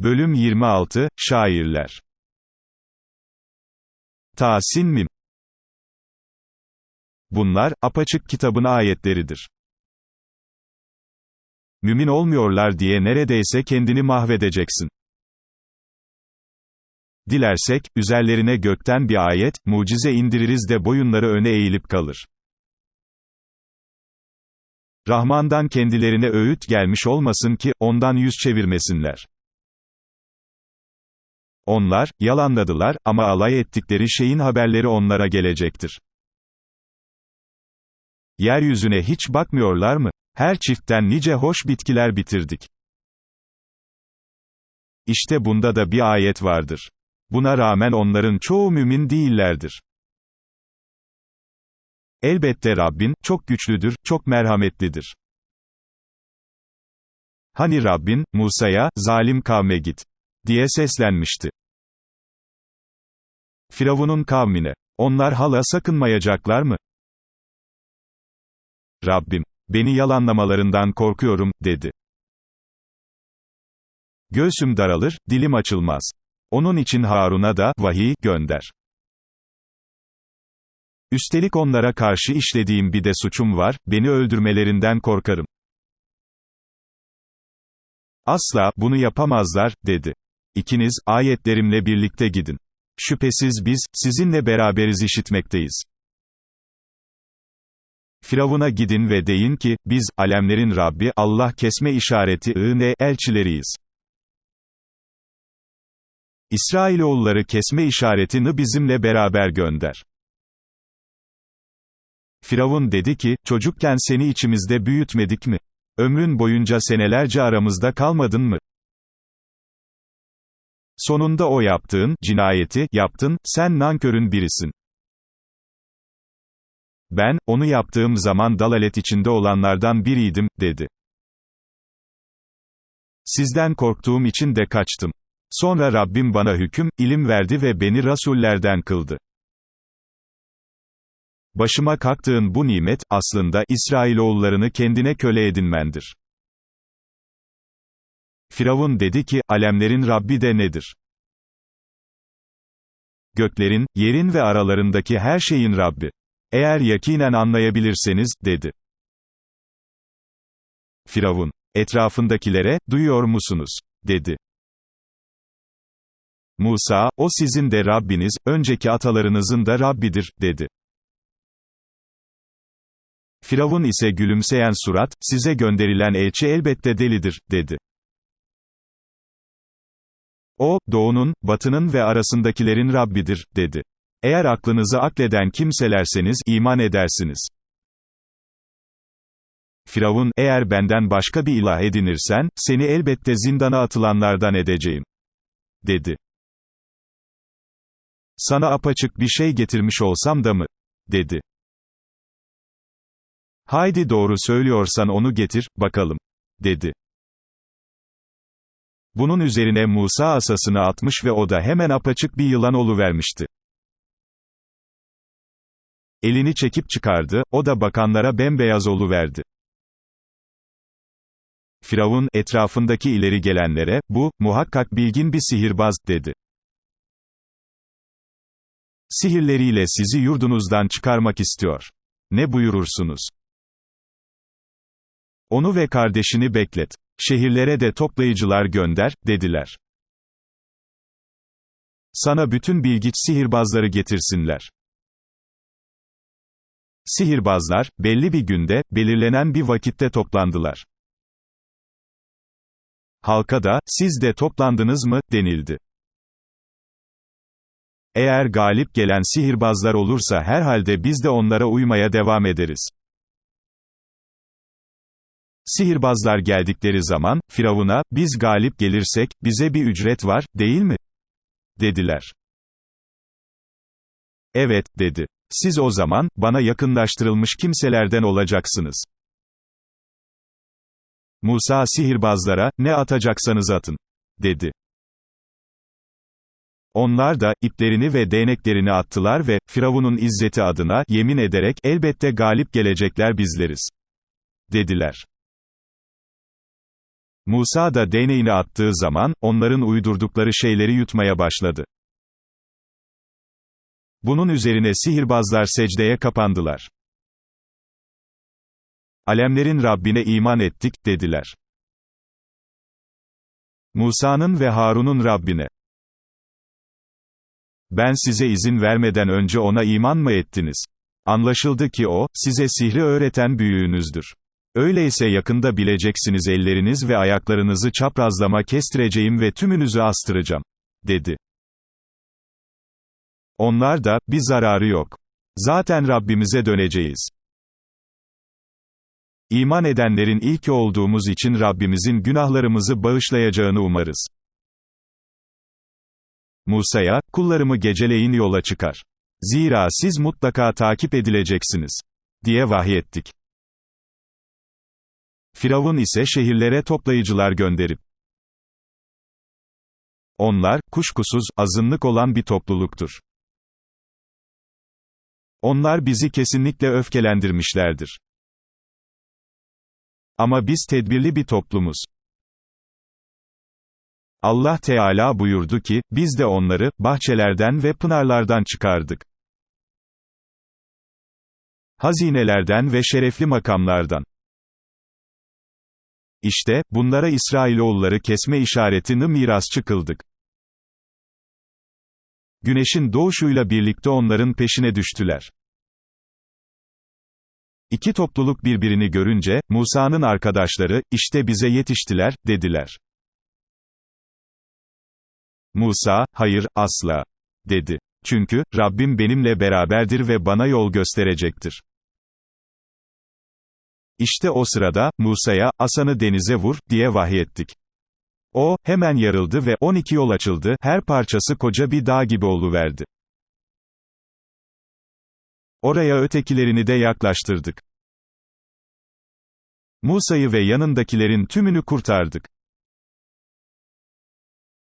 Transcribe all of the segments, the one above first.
Bölüm 26, Şairler Tasin Mim Bunlar, apaçık kitabın ayetleridir. Mümin olmuyorlar diye neredeyse kendini mahvedeceksin. Dilersek, üzerlerine gökten bir ayet, mucize indiririz de boyunları öne eğilip kalır. Rahman'dan kendilerine öğüt gelmiş olmasın ki, ondan yüz çevirmesinler. Onlar, yalanladılar, ama alay ettikleri şeyin haberleri onlara gelecektir. Yeryüzüne hiç bakmıyorlar mı? Her çiftten nice hoş bitkiler bitirdik. İşte bunda da bir ayet vardır. Buna rağmen onların çoğu mümin değillerdir. Elbette Rabbin, çok güçlüdür, çok merhametlidir. Hani Rabbin, Musa'ya, zalim kavme git, diye seslenmişti. Firavun'un kavmine, onlar hala sakınmayacaklar mı? Rabbim, beni yalanlamalarından korkuyorum, dedi. Göğsüm daralır, dilim açılmaz. Onun için Harun'a da, vahiy, gönder. Üstelik onlara karşı işlediğim bir de suçum var, beni öldürmelerinden korkarım. Asla, bunu yapamazlar, dedi. İkiniz, ayetlerimle birlikte gidin. Şüphesiz biz, sizinle beraberiz işitmekteyiz. Firavun'a gidin ve deyin ki, biz, alemlerin Rabbi, Allah kesme işareti ı elçileriyiz. İsrailoğulları kesme işaretini bizimle beraber gönder. Firavun dedi ki, çocukken seni içimizde büyütmedik mi? Ömrün boyunca senelerce aramızda kalmadın mı? Sonunda o yaptığın, cinayeti, yaptın, sen nankörün birisin. Ben, onu yaptığım zaman dalalet içinde olanlardan biriydim, dedi. Sizden korktuğum için de kaçtım. Sonra Rabbim bana hüküm, ilim verdi ve beni rasullerden kıldı. Başıma kalktığın bu nimet, aslında, İsrailoğullarını kendine köle edinmendir. Firavun dedi ki, alemlerin Rabbi de nedir? Göklerin, yerin ve aralarındaki her şeyin Rabbi. Eğer yakinen anlayabilirseniz, dedi. Firavun, etrafındakilere, duyuyor musunuz? dedi. Musa, o sizin de Rabbiniz, önceki atalarınızın da Rabbidir, dedi. Firavun ise gülümseyen surat, size gönderilen elçi elbette delidir, dedi. O, doğunun, batının ve arasındakilerin Rabbidir, dedi. Eğer aklınızı akleden kimselerseniz, iman edersiniz. Firavun, eğer benden başka bir ilah edinirsen, seni elbette zindana atılanlardan edeceğim. Dedi. Sana apaçık bir şey getirmiş olsam da mı? Dedi. Haydi doğru söylüyorsan onu getir, bakalım. Dedi. Bunun üzerine Musa asasını atmış ve o da hemen apaçık bir yılan oluvermişti. Elini çekip çıkardı, o da bakanlara bembeyaz oluverdi. Firavun, etrafındaki ileri gelenlere, bu, muhakkak bilgin bir sihirbaz, dedi. Sihirleriyle sizi yurdunuzdan çıkarmak istiyor. Ne buyurursunuz? Onu ve kardeşini beklet. Şehirlere de toplayıcılar gönder, dediler. Sana bütün bilgiç sihirbazları getirsinler. Sihirbazlar, belli bir günde, belirlenen bir vakitte toplandılar. Halka da, siz de toplandınız mı, denildi. Eğer galip gelen sihirbazlar olursa herhalde biz de onlara uymaya devam ederiz. Sihirbazlar geldikleri zaman, Firavun'a, biz galip gelirsek, bize bir ücret var, değil mi? Dediler. Evet, dedi. Siz o zaman, bana yakınlaştırılmış kimselerden olacaksınız. Musa sihirbazlara, ne atacaksanız atın. Dedi. Onlar da, iplerini ve değneklerini attılar ve, Firavun'un izzeti adına, yemin ederek, elbette galip gelecekler bizleriz. Dediler. Musa da değneğini attığı zaman, onların uydurdukları şeyleri yutmaya başladı. Bunun üzerine sihirbazlar secdeye kapandılar. Alemlerin Rabbine iman ettik, dediler. Musa'nın ve Harun'un Rabbine. Ben size izin vermeden önce ona iman mı ettiniz? Anlaşıldı ki o, size sihri öğreten büyüğünüzdür. Öyleyse yakında bileceksiniz elleriniz ve ayaklarınızı çaprazlama kestireceğim ve tümünüzü astıracağım. Dedi. Onlar da, bir zararı yok. Zaten Rabbimize döneceğiz. İman edenlerin ilki olduğumuz için Rabbimizin günahlarımızı bağışlayacağını umarız. Musa'ya, kullarımı geceleyin yola çıkar. Zira siz mutlaka takip edileceksiniz. Diye vahyettik. Firavun ise şehirlere toplayıcılar gönderip, onlar, kuşkusuz, azınlık olan bir topluluktur. Onlar bizi kesinlikle öfkelendirmişlerdir. Ama biz tedbirli bir toplumuz. Allah Teala buyurdu ki, biz de onları, bahçelerden ve pınarlardan çıkardık. Hazinelerden ve şerefli makamlardan. İşte, bunlara İsrailoğulları kesme işaretini miras çıkıldık. Güneşin doğuşuyla birlikte onların peşine düştüler. İki topluluk birbirini görünce, Musa'nın arkadaşları, işte bize yetiştiler, dediler. Musa, hayır, asla. Dedi. Çünkü, Rabbim benimle beraberdir ve bana yol gösterecektir. İşte o sırada, Musa'ya, asanı denize vur, diye vahyettik. O, hemen yarıldı ve 12 yol açıldı, her parçası koca bir dağ gibi oluverdi. Oraya ötekilerini de yaklaştırdık. Musa'yı ve yanındakilerin tümünü kurtardık.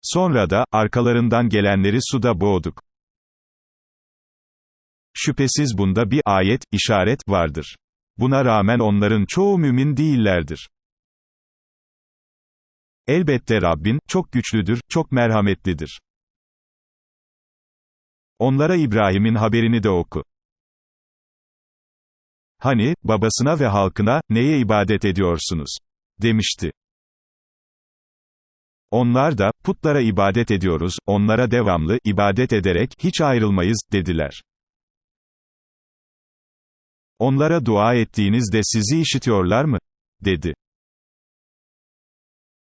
Sonra da, arkalarından gelenleri suda boğduk. Şüphesiz bunda bir ayet, işaret vardır. Buna rağmen onların çoğu mümin değillerdir. Elbette Rabbin, çok güçlüdür, çok merhametlidir. Onlara İbrahim'in haberini de oku. Hani, babasına ve halkına, neye ibadet ediyorsunuz? Demişti. Onlar da, putlara ibadet ediyoruz, onlara devamlı, ibadet ederek, hiç ayrılmayız, dediler. Onlara dua ettiğinizde sizi işitiyorlar mı? dedi.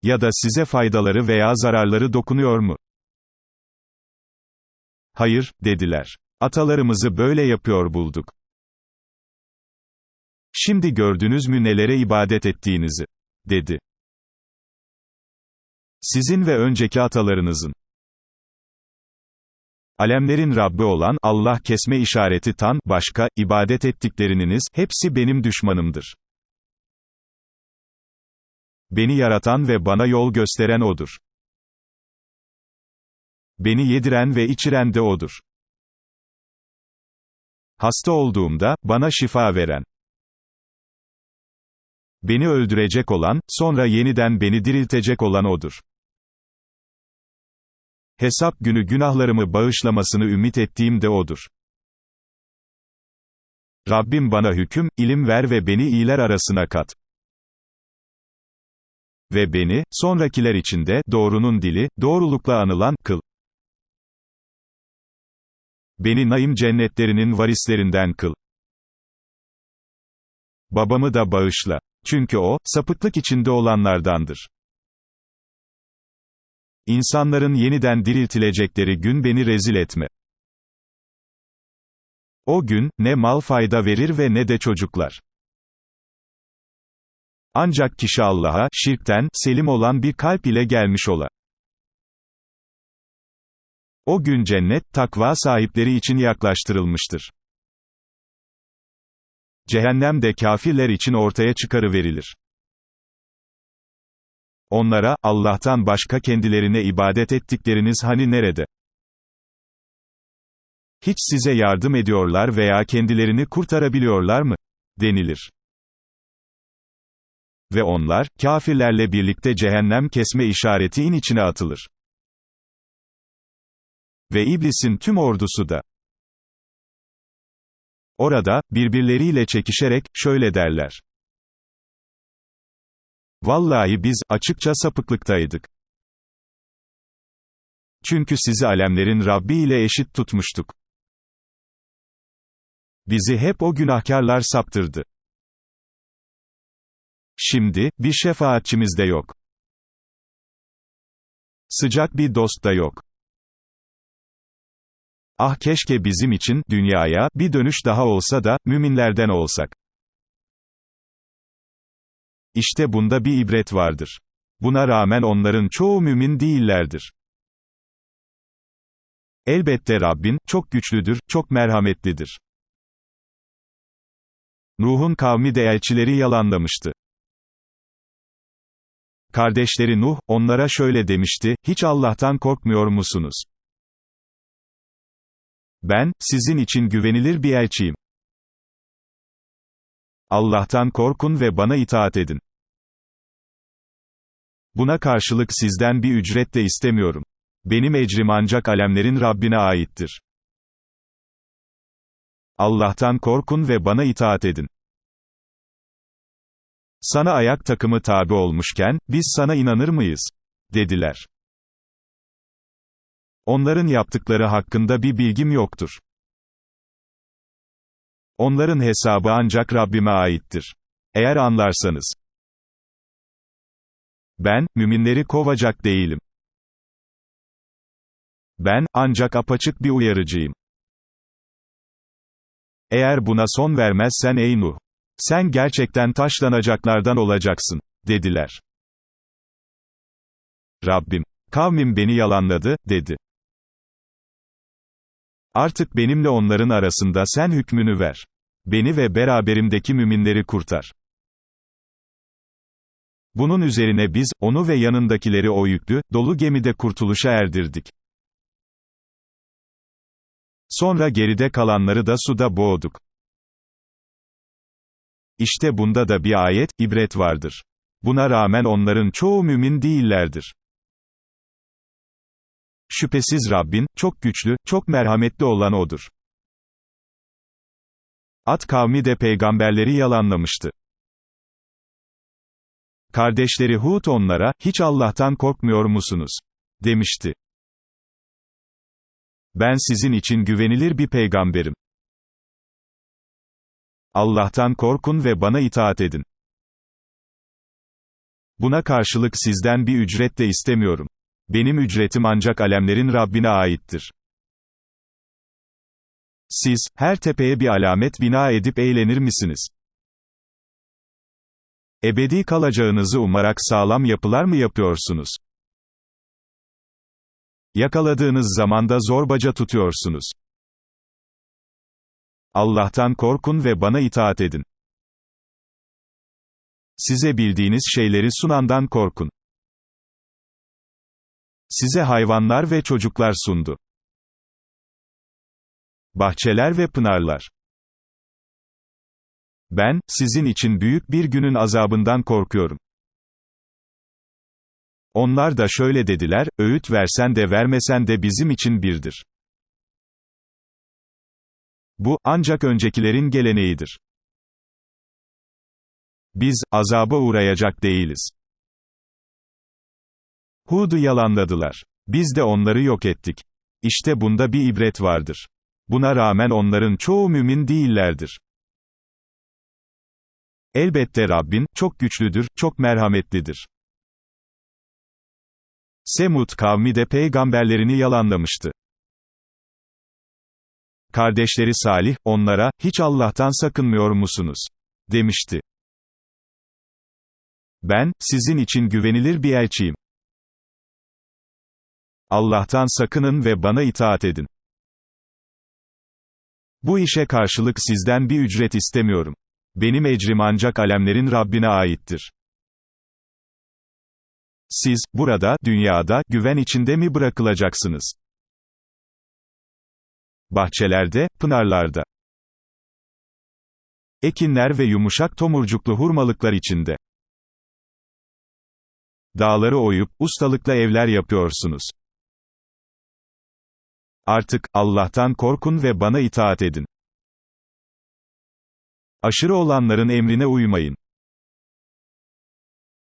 Ya da size faydaları veya zararları dokunuyor mu? Hayır, dediler. Atalarımızı böyle yapıyor bulduk. Şimdi gördünüz mü nelere ibadet ettiğinizi? dedi. Sizin ve önceki atalarınızın. Alemlerin Rabbi olan, Allah kesme işareti tan, başka, ibadet ettikleriniz, hepsi benim düşmanımdır. Beni yaratan ve bana yol gösteren O'dur. Beni yediren ve içiren de O'dur. Hasta olduğumda, bana şifa veren. Beni öldürecek olan, sonra yeniden beni diriltecek olan O'dur. Hesap günü günahlarımı bağışlamasını ümit ettiğim de O'dur. Rabbim bana hüküm, ilim ver ve beni iyiler arasına kat. Ve beni, sonrakiler içinde, doğrunun dili, doğrulukla anılan, kıl. Beni naim cennetlerinin varislerinden kıl. Babamı da bağışla. Çünkü o, sapıklık içinde olanlardandır. İnsanların yeniden diriltilecekleri gün beni rezil etme. O gün, ne mal fayda verir ve ne de çocuklar. Ancak kişi Allah'a, şirkten, selim olan bir kalp ile gelmiş ola. O gün cennet, takva sahipleri için yaklaştırılmıştır. Cehennem de kafirler için ortaya çıkarıverilir. Onlara, Allah'tan başka kendilerine ibadet ettikleriniz hani nerede? Hiç size yardım ediyorlar veya kendilerini kurtarabiliyorlar mı? denilir. Ve onlar, kafirlerle birlikte cehennem kesme işaretiğin içine atılır. Ve iblisin tüm ordusu da. Orada, birbirleriyle çekişerek, şöyle derler. Vallahi biz, açıkça sapıklıktaydık. Çünkü sizi alemlerin Rabbi ile eşit tutmuştuk. Bizi hep o günahkarlar saptırdı. Şimdi, bir şefaatçimiz de yok. Sıcak bir dost da yok. Ah keşke bizim için, dünyaya, bir dönüş daha olsa da, müminlerden olsak. İşte bunda bir ibret vardır. Buna rağmen onların çoğu mümin değillerdir. Elbette Rabbin, çok güçlüdür, çok merhametlidir. Nuh'un kavmi de elçileri yalanlamıştı. Kardeşleri Nuh, onlara şöyle demişti, hiç Allah'tan korkmuyor musunuz? Ben, sizin için güvenilir bir elçiyim. Allah'tan korkun ve bana itaat edin. Buna karşılık sizden bir ücret de istemiyorum. Benim ecrim ancak alemlerin Rabbine aittir. Allah'tan korkun ve bana itaat edin. Sana ayak takımı tabi olmuşken, biz sana inanır mıyız? Dediler. Onların yaptıkları hakkında bir bilgim yoktur. Onların hesabı ancak Rabbime aittir. Eğer anlarsanız. Ben, müminleri kovacak değilim. Ben, ancak apaçık bir uyarıcıyım. Eğer buna son vermezsen ey Nuh, sen gerçekten taşlanacaklardan olacaksın, dediler. Rabbim, kavmim beni yalanladı, dedi. Artık benimle onların arasında sen hükmünü ver. Beni ve beraberimdeki müminleri kurtar. Bunun üzerine biz, onu ve yanındakileri o yüklü, dolu gemide kurtuluşa erdirdik. Sonra geride kalanları da suda boğduk. İşte bunda da bir ayet, ibret vardır. Buna rağmen onların çoğu mümin değillerdir. Şüphesiz Rabbin, çok güçlü, çok merhametli olan O'dur. At kavmi de peygamberleri yalanlamıştı. Kardeşleri Hud onlara, hiç Allah'tan korkmuyor musunuz? demişti. Ben sizin için güvenilir bir peygamberim. Allah'tan korkun ve bana itaat edin. Buna karşılık sizden bir ücret de istemiyorum. Benim ücretim ancak alemlerin Rabbine aittir. Siz, her tepeye bir alamet bina edip eğlenir misiniz? Ebedi kalacağınızı umarak sağlam yapılar mı yapıyorsunuz? Yakaladığınız zamanda zorbaca tutuyorsunuz. Allah'tan korkun ve bana itaat edin. Size bildiğiniz şeyleri sunandan korkun. Size hayvanlar ve çocuklar sundu. Bahçeler ve pınarlar. Ben, sizin için büyük bir günün azabından korkuyorum. Onlar da şöyle dediler, öğüt versen de vermesen de bizim için birdir. Bu, ancak öncekilerin geleneğidir. Biz, azaba uğrayacak değiliz. Hud'u yalanladılar. Biz de onları yok ettik. İşte bunda bir ibret vardır. Buna rağmen onların çoğu mümin değillerdir. Elbette Rabbin, çok güçlüdür, çok merhametlidir. Semud kavmi de peygamberlerini yalanlamıştı. Kardeşleri Salih, onlara, hiç Allah'tan sakınmıyor musunuz? demişti. Ben, sizin için güvenilir bir elçiyim. Allah'tan sakının ve bana itaat edin. Bu işe karşılık sizden bir ücret istemiyorum. Benim ecrim ancak alemlerin Rabbine aittir. Siz, burada, dünyada, güven içinde mi bırakılacaksınız? Bahçelerde, pınarlarda. Ekinler ve yumuşak tomurcuklu hurmalıklar içinde. Dağları oyup, ustalıkla evler yapıyorsunuz. Artık, Allah'tan korkun ve bana itaat edin. Aşırı olanların emrine uymayın.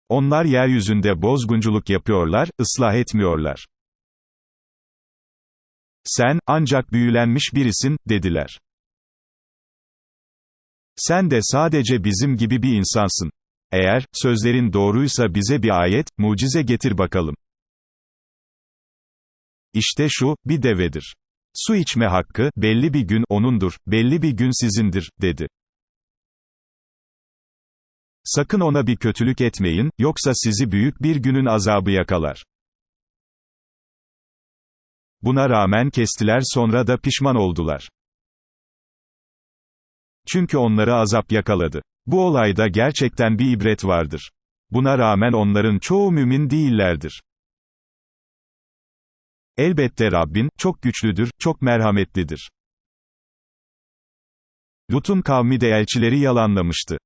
Onlar yeryüzünde bozgunculuk yapıyorlar, ıslah etmiyorlar. Sen, ancak büyülenmiş birisin, dediler. Sen de sadece bizim gibi bir insansın. Eğer, sözlerin doğruysa bize bir ayet, mucize getir bakalım. İşte şu, bir devedir. Su içme hakkı, belli bir gün, onundur, belli bir gün sizindir, dedi. Sakın ona bir kötülük etmeyin, yoksa sizi büyük bir günün azabı yakalar. Buna rağmen kestiler sonra da pişman oldular. Çünkü onları azap yakaladı. Bu olayda gerçekten bir ibret vardır. Buna rağmen onların çoğu mümin değillerdir. Elbette Rabbin, çok güçlüdür, çok merhametlidir. Lut'un kavmi de elçileri yalanlamıştı.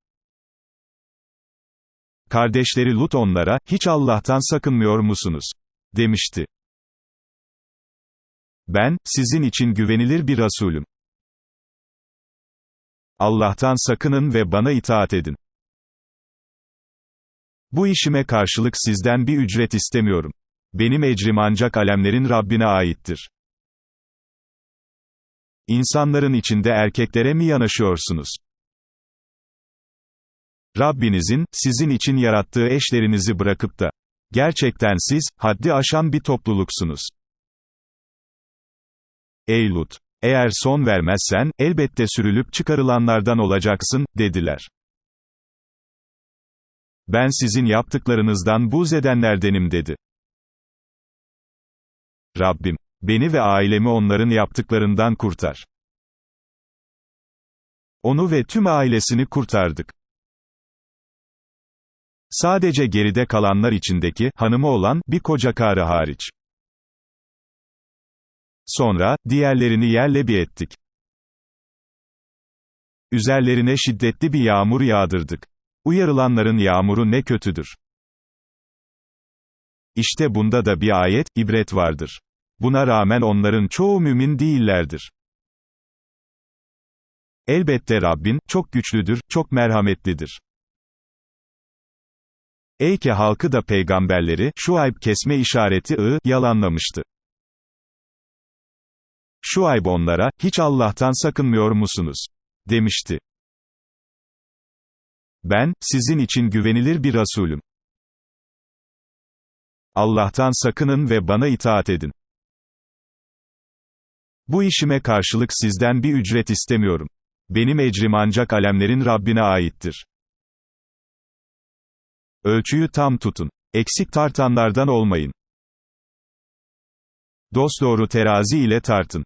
Kardeşleri Lut onlara, hiç Allah'tan sakınmıyor musunuz? demişti. Ben, sizin için güvenilir bir Resulüm. Allah'tan sakının ve bana itaat edin. Bu işime karşılık sizden bir ücret istemiyorum. Benim ecrim ancak alemlerin Rabbine aittir. İnsanların içinde erkeklere mi yanaşıyorsunuz? Rabbinizin, sizin için yarattığı eşlerinizi bırakıp da, gerçekten siz, haddi aşan bir topluluksunuz. Ey Lut! Eğer son vermezsen, elbette sürülüp çıkarılanlardan olacaksın, dediler. Ben sizin yaptıklarınızdan buz edenlerdenim dedi. Rabbim, beni ve ailemi onların yaptıklarından kurtar. Onu ve tüm ailesini kurtardık. Sadece geride kalanlar içindeki, hanımı olan, bir koca karı hariç. Sonra, diğerlerini yerle bir ettik. Üzerlerine şiddetli bir yağmur yağdırdık. Uyarılanların yağmuru ne kötüdür. İşte bunda da bir ayet, ibret vardır. Buna rağmen onların çoğu mümin değillerdir. Elbette Rabbin, çok güçlüdür, çok merhametlidir. Eyke halkı da peygamberleri, Şuayb kesme işareti ı, yalanlamıştı. Şuayb onlara, hiç Allah'tan sakınmıyor musunuz? demişti. Ben, sizin için güvenilir bir Resulüm. Allah'tan sakının ve bana itaat edin. Bu işime karşılık sizden bir ücret istemiyorum. Benim ecrim ancak alemlerin Rabbine aittir. Ölçüyü tam tutun. Eksik tartanlardan olmayın. Dosdoğru terazi ile tartın.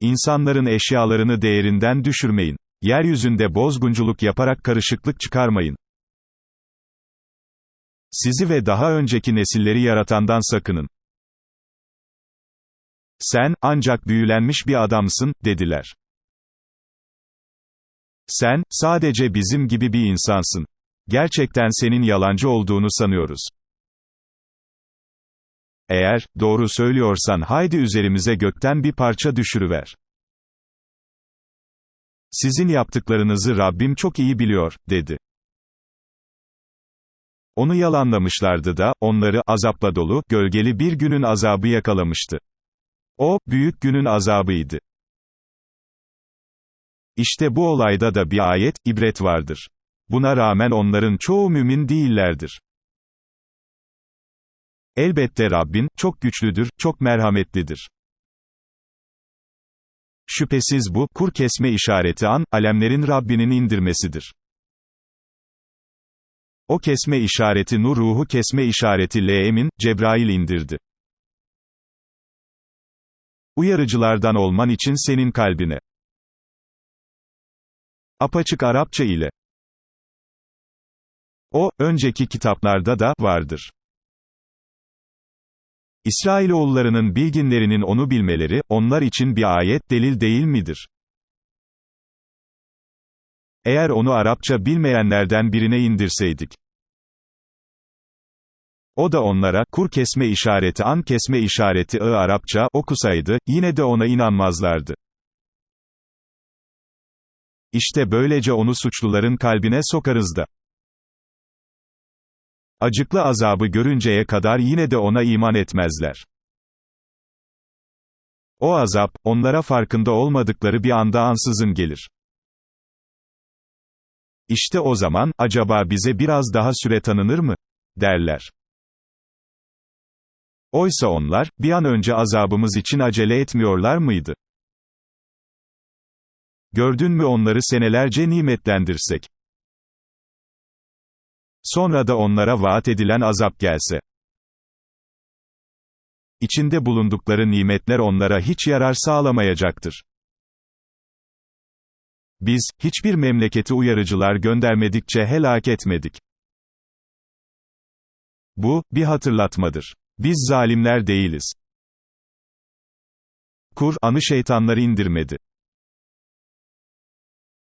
İnsanların eşyalarını değerinden düşürmeyin. Yeryüzünde bozgunculuk yaparak karışıklık çıkarmayın. Sizi ve daha önceki nesilleri yaratandan sakının. Sen, ancak büyülenmiş bir adamsın, dediler. Sen, sadece bizim gibi bir insansın. Gerçekten senin yalancı olduğunu sanıyoruz. Eğer, doğru söylüyorsan haydi üzerimize gökten bir parça düşürüver. Sizin yaptıklarınızı Rabbim çok iyi biliyor, dedi. Onu yalanlamışlardı da, onları, azapla dolu, gölgeli bir günün azabı yakalamıştı. O, büyük günün azabıydı. İşte bu olayda da bir ayet, ibret vardır. Buna rağmen onların çoğu mümin değillerdir. Elbette Rabbin, çok güçlüdür, çok merhametlidir. Şüphesiz bu, kur kesme işareti an, alemlerin Rabbinin indirmesidir. O kesme işareti nur ruhu kesme işareti L'emin, Cebrail indirdi. Uyarıcılardan olman için senin kalbine. Apaçık Arapça ile. O, önceki kitaplarda da, vardır. İsrailoğullarının bilginlerinin onu bilmeleri, onlar için bir ayet, delil değil midir? Eğer onu Arapça bilmeyenlerden birine indirseydik. O da onlara, kur kesme işareti an kesme işareti ı Arapça, okusaydı, yine de ona inanmazlardı. İşte böylece onu suçluların kalbine sokarız da. Acıklı azabı görünceye kadar yine de ona iman etmezler. O azap, onlara farkında olmadıkları bir anda ansızın gelir. İşte o zaman, acaba bize biraz daha süre tanınır mı? derler. Oysa onlar, bir an önce azabımız için acele etmiyorlar mıydı? Gördün mü onları senelerce nimetlendirsek? Sonra da onlara vaat edilen azap gelse. İçinde bulundukları nimetler onlara hiç yarar sağlamayacaktır. Biz, hiçbir memleketi uyarıcılar göndermedikçe helak etmedik. Bu, bir hatırlatmadır. Biz zalimler değiliz. Kur'an'ı şeytanlar indirmedi.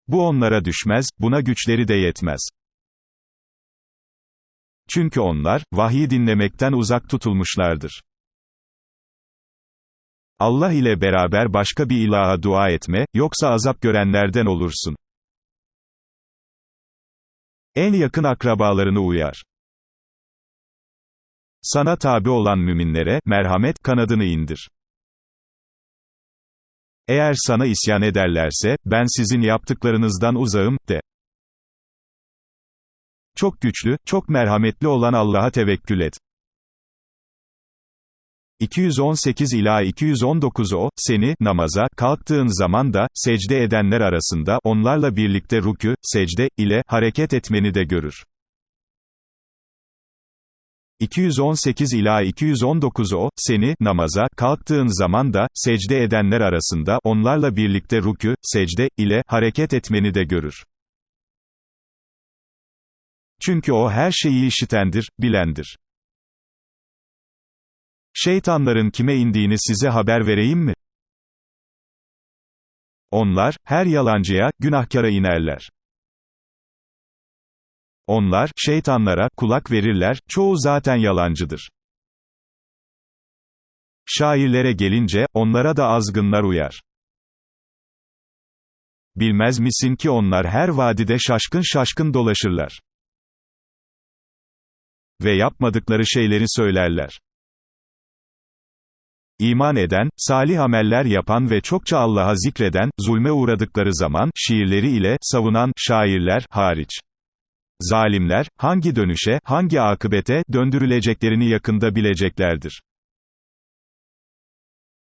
Bu onlara düşmez, buna güçleri de yetmez. Çünkü onlar, vahyi dinlemekten uzak tutulmuşlardır. Allah ile beraber başka bir ilaha dua etme, yoksa azap görenlerden olursun. En yakın akrabalarını uyar. Sana tabi olan müminlere, merhamet, kanadını indir. Eğer sana isyan ederlerse, ben sizin yaptıklarınızdan uzağım, de. Çok güçlü, çok merhametli olan Allah'a tevekkül et. 218 ila 219 O, seni, namaza, kalktığın zaman da, secde edenler arasında, onlarla birlikte rükü, secde, ile, hareket etmeni de görür. 218 ila 219 O, seni, namaza, kalktığın zaman da, secde edenler arasında, onlarla birlikte rükü, secde, ile, hareket etmeni de görür. Çünkü o her şeyi işitendir, bilendir. Şeytanların kime indiğini size haber vereyim mi? Onlar, her yalancıya, günahkara inerler. Onlar, şeytanlara, kulak verirler, çoğu zaten yalancıdır. Şairlere gelince, onlara da azgınlar uyar. Bilmez misin ki onlar her vadide şaşkın şaşkın dolaşırlar. Ve yapmadıkları şeyleri söylerler. İman eden, salih ameller yapan ve çokça Allah'a zikreden, zulme uğradıkları zaman, şiirleri ile, savunan, şairler, hariç. Zalimler, hangi dönüşe, hangi akıbete, döndürüleceklerini yakında bileceklerdir.